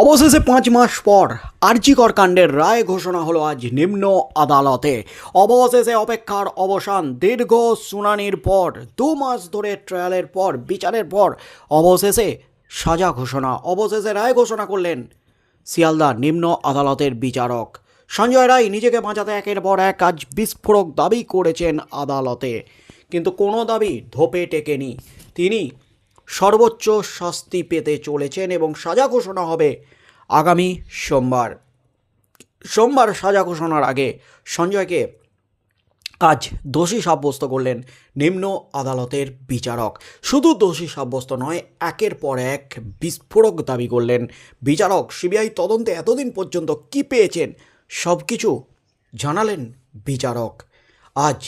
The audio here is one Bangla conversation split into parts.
অবশেষে পাঁচ মাস পর আর্জিকর কাণ্ডের রায় ঘোষণা হলো আজ নিম্ন আদালতে। অবশেষে অপেক্ষার অবসান দীর্ঘ শুনানির পর, দু মাস ধরে ট্রায়ালের পর, বিচারের পর অবশেষে সাজা ঘোষণা। অবশেষে রায় ঘোষণা করলেন শিয়ালদা নিম্ন আদালতের বিচারক। সঞ্জয় রায় নিজেকে বাঁচাতে একের পর এক আজ বিস্ফোরক দাবি করেছেন আদালতে। কিন্তু কোনো দাবি ধোপে টেকেনি। তিনি সর্বোচ্চ শাস্তি পেতে চলেছেন এবং সাজা ঘোষণা হবে আগামী সোমবার। সোমবার সাজা ঘোষণার আগে সঞ্জয়কে আজ দোষী সাব্যস্ত করলেন নিম্ন আদালতের বিচারক। শুধু দোষী সাব্যস্ত নয়, একের পর এক বিস্ফোরক দাবি করলেন বিচারক। সিবিআই তদন্তে এতদিন পর্যন্ত কি পেয়েছেন সব কিছু জানালেন বিচারক। আজ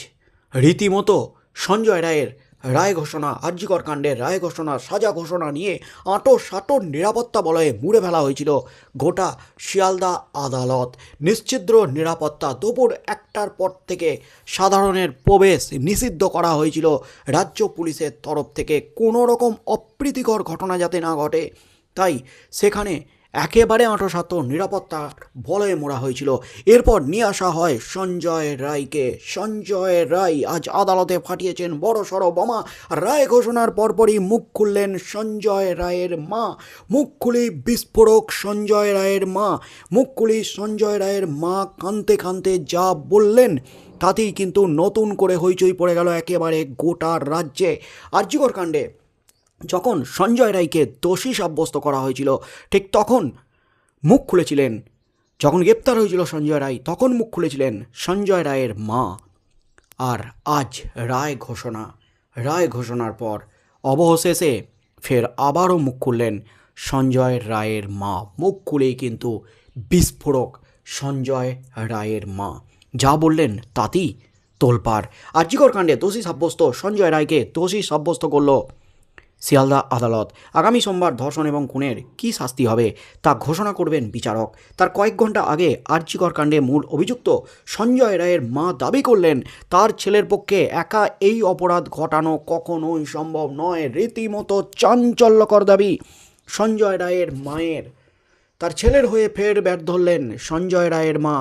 রীতিমতো সঞ্জয় রায়ের রায় ঘোষণা আর্যিকর কাণ্ডের রায় ঘোষণা, সাজা ঘোষণা নিয়ে আঁটো সাঁটো নিরাপত্তা বলয়ে মুড়ে ফেলা হয়েছিল গোটা শিয়ালদা আদালত। নিশ্চিদ্র নিরাপত্তা দুপুর একটার পর থেকে সাধারণের প্রবেশ নিষিদ্ধ করা হয়েছিল। রাজ্য পুলিশের তরফ থেকে কোনো রকম অপ্রীতিকর ঘটনা যাতে না ঘটে, তাই সেখানে একেবারে আঁটোসাঁটো নিরাপত্তা বলয়ে মোড়া হয়েছিল। এরপর নিয়ে আসা হয় সঞ্জয় রায়কে। সঞ্জয় রায় আজ আদালতে ফাটিয়েছেন বড় সড়ো বোমা। রায় ঘোষণার পরপরই মুখ খুললেন সঞ্জয় রায়ের মা। মুখ খুলি বিস্ফোরক সঞ্জয় রায়ের মা। মুখ খুলি সঞ্জয় রায়ের মা কানতে কানতে যা বললেন, তাতেই কিন্তু নতুন করে হইচই পড়ে গেল একেবারে গোটা রাজ্যে। আর্যিকর কাণ্ডে যখন সঞ্জয় রায়কে দোষী সাব্যস্ত করা হয়েছিল, ঠিক তখন মুখ খুলেছিলেন। যখন গ্রেপ্তার হয়েছিল সঞ্জয় রায়, তখন মুখ খুলেছিলেন সঞ্জয় রায়ের মা। আর আজ রায় ঘোষণা। রায় ঘোষণার পর অবশেষে ফের আবারও মুখ খুললেন সঞ্জয় রায়ের মা। মুখ খুলেই কিন্তু বিস্ফোরক সঞ্জয় রায়ের মা। যা বললেন তাতেই তোলপাড়। আর আর্যিকর কাণ্ডে দোষী সাব্যস্ত সঞ্জয় রায়কে দোষী সাব্যস্ত করল শিয়ালদা আদালত। আগামী সোমবার ধর্ষণ এবং খুনের কী শাস্তি হবে তা ঘোষণা করবেন বিচারক। তার কয়েক ঘণ্টা আগে আর্যিকর কাণ্ডে মূল অভিযুক্ত সঞ্জয় রায়ের মা দাবি করলেন, তার ছেলের পক্ষে একা এই অপরাধ ঘটানো কখনোই সম্ভব নয়। রীতিমতো চাঞ্চল্যকর দাবি। সঞ্জয় রায়ের মায়ের। তার ছেলের হয়ে ফের ব্যাট ধরলেন সঞ্জয় রায়ের মা।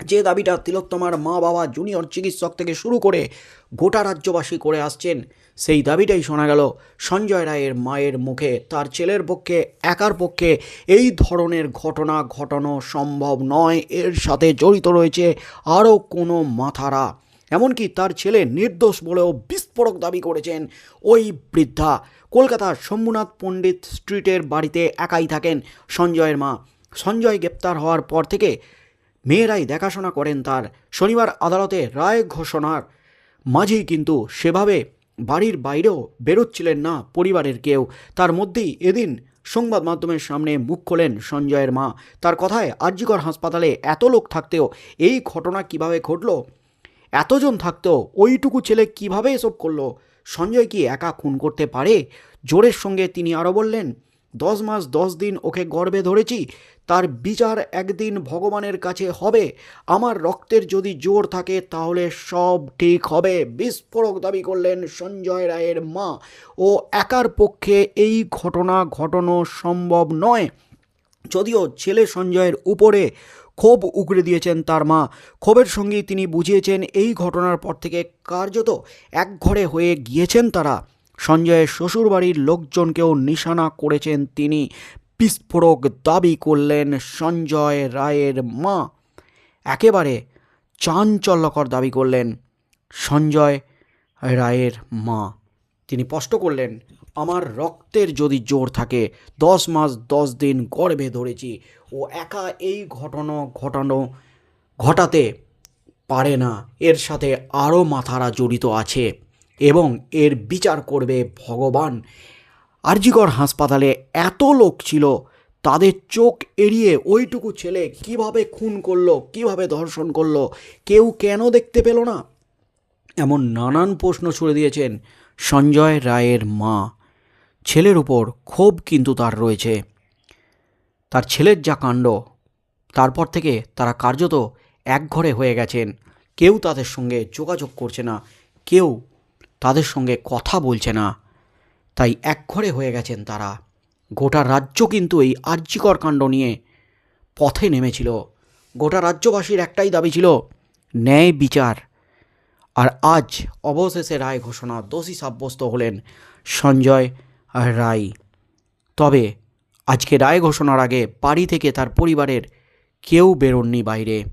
যে দাবিটা তিলোত্তমার মা বাবা জুনিয়র চিকিৎসক থেকে শুরু করে গোটা রাজ্যবাসী করে আসছেন সেই দাবিটাই শোনা গেল। সঞ্জয় রায়ের মায়ের মুখে, তার ছেলের পক্ষে, একার পক্ষে এই ধরনের ঘটনা ঘটানো সম্ভব নয়। এর সাথে জড়িত রয়েছে আরও কোনো মাথারা। এমনকি তার ছেলে নির্দোষ বলেও বিস্ফোরক দাবি করেছেন ওই বৃদ্ধা। কলকাতার শম্ভুনাথ পণ্ডিত স্ট্রিটের বাড়িতে একাই থাকেন সঞ্জয়ের মা। সঞ্জয় গ্রেপ্তার হওয়ার পর থেকে মেয়েরাই দেখাশোনা করেন তার। শনিবার আদালতে রায় ঘোষণার মাঝেই কিন্তু সেভাবে বাড়ির বাইরেও বেরোচ্ছিলেন না পরিবারের কেউ। তার মধ্যেই এদিন সংবাদ মাধ্যমের সামনে মুখ খোলেন সঞ্জয়ের মা। তার কথায় আর্যিকর হাসপাতালে এত লোক থাকতেও এই ঘটনা কীভাবে ঘটল? এতজন থাকতেও ওইটুকু ছেলে কীভাবে এসব করল? সঞ্জয় কি একা খুন করতে পারে? জোরের সঙ্গে তিনি আরও বললেন দশ মাস দশ দিন ওকে গর্বে ধরেছি, তার বিচার একদিন ভগবানের কাছে হবে। আমার রক্তের যদি জোর থাকে, তাহলে সব ঠিক হবে। বিস্ফোরক দাবি করলেন সঞ্জয় রায়ের মা। ও একার পক্ষে এই ঘটনা ঘটানো সম্ভব নয়। যদিও ছেলে সঞ্জয়ের উপরে ক্ষোভ উগড়ে দিয়েছেন তার মা, ক্ষোভের সঙ্গেই তিনি বুঝিয়েছেন এই ঘটনার পর থেকে কার্যত এক ঘরে হয়ে গিয়েছেন তারা। সঞ্জয়ের শ্বশুরবাড়ির লোকজনকেও নিশানা করেছেন তিনি। বিস্ফোরক দাবি করলেন সঞ্জয় রায়ের মা। একেবারে চাঞ্চল্যকর দাবি করলেন সঞ্জয় রায়ের মা। তিনি স্পষ্ট করলেন, আমার রক্তের যদি জোর থাকে, দশ মাস দশ দিন গর্ভে ধরেছি। ও একা এই ঘটনা ঘটানো, ঘটাতে পারে না। এর সাথে আরও মাথারা জড়িত আছে। এবং এর বিচার করবে ভগবান। আরজিকর হাসপাতালে এত লোক ছিল, তাদের চোখ এড়িয়ে ওইটুকু ছেলে কীভাবে খুন করল, কীভাবে ধর্ষণ করল, কেউ কেন দেখতে পেল না? এমন নানান প্রশ্ন ছুড়ে দিয়েছেন সঞ্জয় রায়ের মা। ছেলের উপর ক্ষোভ কিন্তু তার রয়েছে। তার ছেলের যা কাণ্ড, তারপর থেকে তারা কার্যত একঘরে হয়ে গেছেন। কেউ তাদের সঙ্গে যোগাযোগ করছে না, কেউ তাদের সঙ্গে কথা বলছে না। তাই একঘরে হয়ে গেছেন তারা। গোটা রাজ্য কিন্তু এই আর্যিকর কাণ্ড নিয়ে পথে নেমেছিল। গোটা রাজ্যবাসীর একটাই দাবি ছিল, ন্যায় বিচার। আর আজ অবশেষে রায় ঘোষণা, দোষী সাব্যস্ত হলেন সঞ্জয় রায়। তবে আজকে রায় ঘোষণার আগে বাড়ি থেকে তার পরিবারের কেউ বেরোননি বাইরে।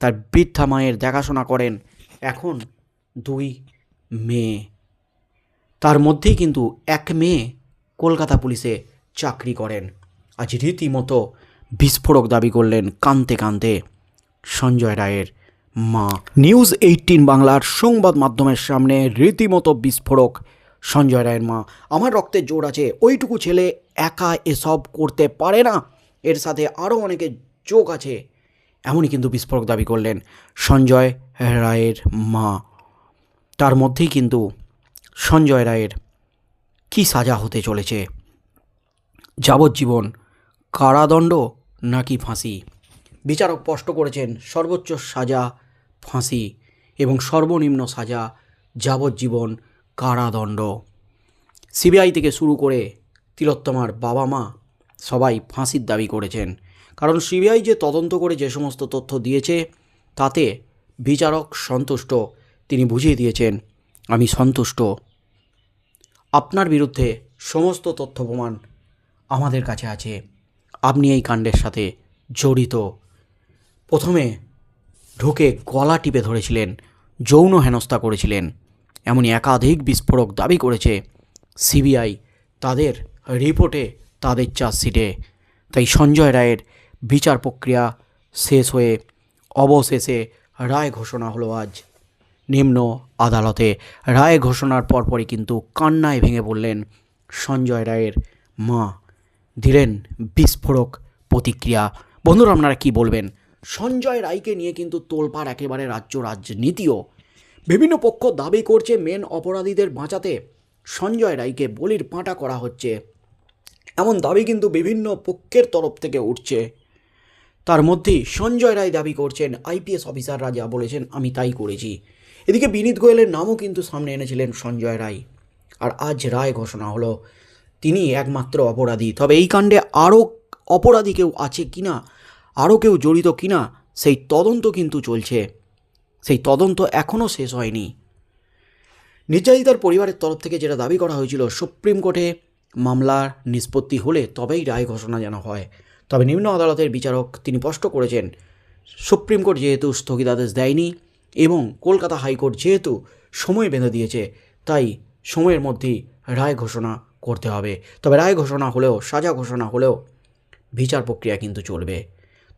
তার বৃদ্ধা মায়ের দেখাশোনা করেন এখন দুই মেয়ে। তার মধ্যেই কিন্তু এক মেয়ে কলকাতা পুলিশে চাকরি করেন। আজ রীতিমতো বিস্ফোরক দাবি করলেন কানতে কানতে সঞ্জয় রায়ের মা। নিউজ এইটিন বাংলার সংবাদ মাধ্যমের সামনে রীতিমতো বিস্ফোরক সঞ্জয় রায়ের মা। আমার রক্তে জোর আছে, ওইটুকু ছেলে একা এসব করতে পারে না। এর সাথে আরও অনেকে যোগ আছে, এমনই কিন্তু বিস্ফোরক দাবি করলেন সঞ্জয় রায়ের মা। তার মধ্যেই কিন্তু সঞ্জয় রায়ের কী সাজা হতে চলেছে? যাবজ্জীবন, কারাদণ্ড নাকি ফাঁসি? বিচারক স্পষ্ট করেছেন, সর্বোচ্চ সাজা ফাঁসি এবং সর্বনিম্ন সাজা যাবজ্জীবন, কারাদণ্ড। সিবিআই থেকে শুরু করে তিলোত্তমার বাবা মা সবাই ফাঁসির দাবি করেছেন। কারণ সিবিআই যে তদন্ত করে যে সমস্ত তথ্য দিয়েছে, তাতে বিচারক সন্তুষ্ট। তিনি বুঝিয়ে দিয়েছেন, আমি সন্তুষ্ট। আপনার বিরুদ্ধে সমস্ত তথ্য প্রমাণ আমাদের কাছে আছে। আপনি এই কাণ্ডের সাথে জড়িত। প্রথমে ঢুকে গলা টিপে ধরেছিলেন, যৌন হেনস্থা করেছিলেন। এমনই একাধিক বিস্ফোরক দাবি করেছে সিবিআই। তাদের রিপোর্টে তাদের চার্জশিটে। তাই সঞ্জয় রায়ের বিচার প্রক্রিয়া শেষ হয়ে অবশেষে রায় ঘোষণা হলো আজ। নিম্ন আদালতে রায় ঘোষণার পরপরই কিন্তু কান্নায় ভেঙে পড়লেন সঞ্জয় রায়ের মা। দিলেন বিস্ফোরক প্রতিক্রিয়া। বন্ধুরা, আপনারা কি বলবেন? সঞ্জয় রায়কে নিয়ে কিন্তু তোলপাড় একেবারে রাজ্য রাজনীতিও। বিভিন্ন পক্ষ দাবি করছে মেন অপরাধীদের বাঁচাতে সঞ্জয় রায়কে বলির পাঁটা করা হচ্ছে। এমন দাবি কিন্তু বিভিন্ন পক্ষের তরফ থেকে উঠছে। তার মধ্যেই সঞ্জয় রায় দাবি করছেন, আইপিএস অফিসাররা যা বলেছেন, আমি তাই করেছি। এদিকে বিনীত গোয়েলের নামও কিন্তু সামনে এনেছিলেন সঞ্জয় রায়। আর আজ রায় ঘোষণা হলো, তিনি একমাত্র অপরাধী। তবে এই কাণ্ডে আরও অপরাধী কেউ আছে কি না আরও কেউ জড়িত কিনা, সেই তদন্ত কিন্তু চলছে। সেই তদন্ত এখনও শেষ হয়নি। নির্যাতিতার পরিবারের তরফ থেকে যেটা দাবি করা হয়েছিল, সুপ্রিম কোর্টে মামলার নিষ্পত্তি হলে তবেই রায় ঘোষণা যেন হয়। তবে নিম্ন আদালতের বিচারক তিনি স্পষ্ট করেছেন, সুপ্রিম কোর্ট যেহেতু স্থগিতাদেশ দেয়নি এবং কলকাতা হাইকোর্ট যেহেতু সময় বেঁধে দিয়েছে, তাই সময়ের মধ্যেই রায় ঘোষণা করতে হবে। তবে রায় ঘোষণা হলেও, সাজা ঘোষণা হলেও বিচার প্রক্রিয়া কিন্তু চলবে।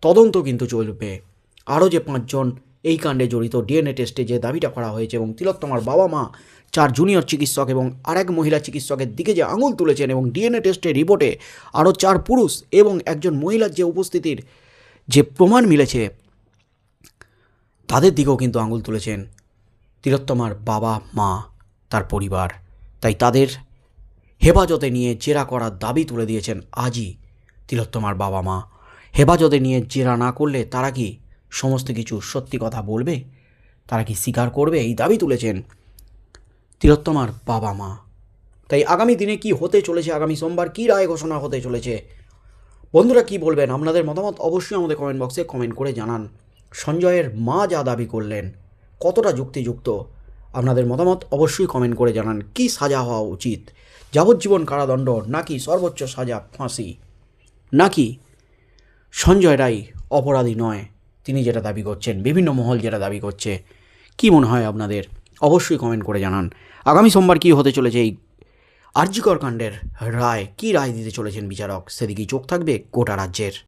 তদন্ত কিন্তু চলবে। আরও যে পাঁচজন এই কাণ্ডে জড়িত ডিএনএ টেস্টে যে দাবিটা করা হয়েছে এবং তিলোত্তমার বাবা মা, চার জুনিয়র চিকিৎসক এবং আরেক মহিলা চিকিৎসকের দিকে যে আঙুল তুলেছেন এবং ডিএনএ টেস্টের রিপোর্টে আরও চার পুরুষ এবং একজন মহিলার যে উপস্থিতির যে প্রমাণ মিলেছে তাদের দিকেও কিন্তু আঙুল তুলেছেন তিলোত্তমার বাবা, মা, তার পরিবার। তাই তাদের হেফাজতে নিয়ে জেরা করার দাবি তুলে দিয়েছেন আজই তিলোত্তমার বাবা, মা। হেফাজতে নিয়ে জেরা না করলে তারা কি সমস্ত কিছু সত্যি কথা বলবে? তারা কি স্বীকার করবে? এই দাবি তুলেছেন তিলোত্তমার বাবা, মা। তাই আগামী দিনে কি হতে চলেছে? আগামী সোমবার কী রায় ঘোষণা হতে চলেছে? বন্ধুরা কি বলবেন? আপনাদের মতামত অবশ্যই আমাদের কমেন্ট বক্সে কমেন্ট করে জানান। সঞ্জয়ের মা যা দাবি করলেন, কতটা যুক্তিযুক্ত? আপনাদের মতামত অবশ্যই কমেন্ট করে জানান, কি সাজা হওয়া উচিত? যাবজ্জীবন কারাদণ্ড, নাকি সর্বোচ্চ সাজা ফাঁসি? নাকি সঞ্জয় রায় অপরাধী নয়? তিনি যেটা দাবি করছেন, বিভিন্ন মহল যেটা দাবি করছে, কি মনে হয় আপনাদের? অবশ্যই কমেন্ট করে জানান। আগামী সোমবার কী হতে চলেছে এই আর্যিকর কাণ্ডের রায়? কী রায় দিতে চলেছেন বিচারক? সেদিকেই চোখ থাকবে গোটা রাজ্যের।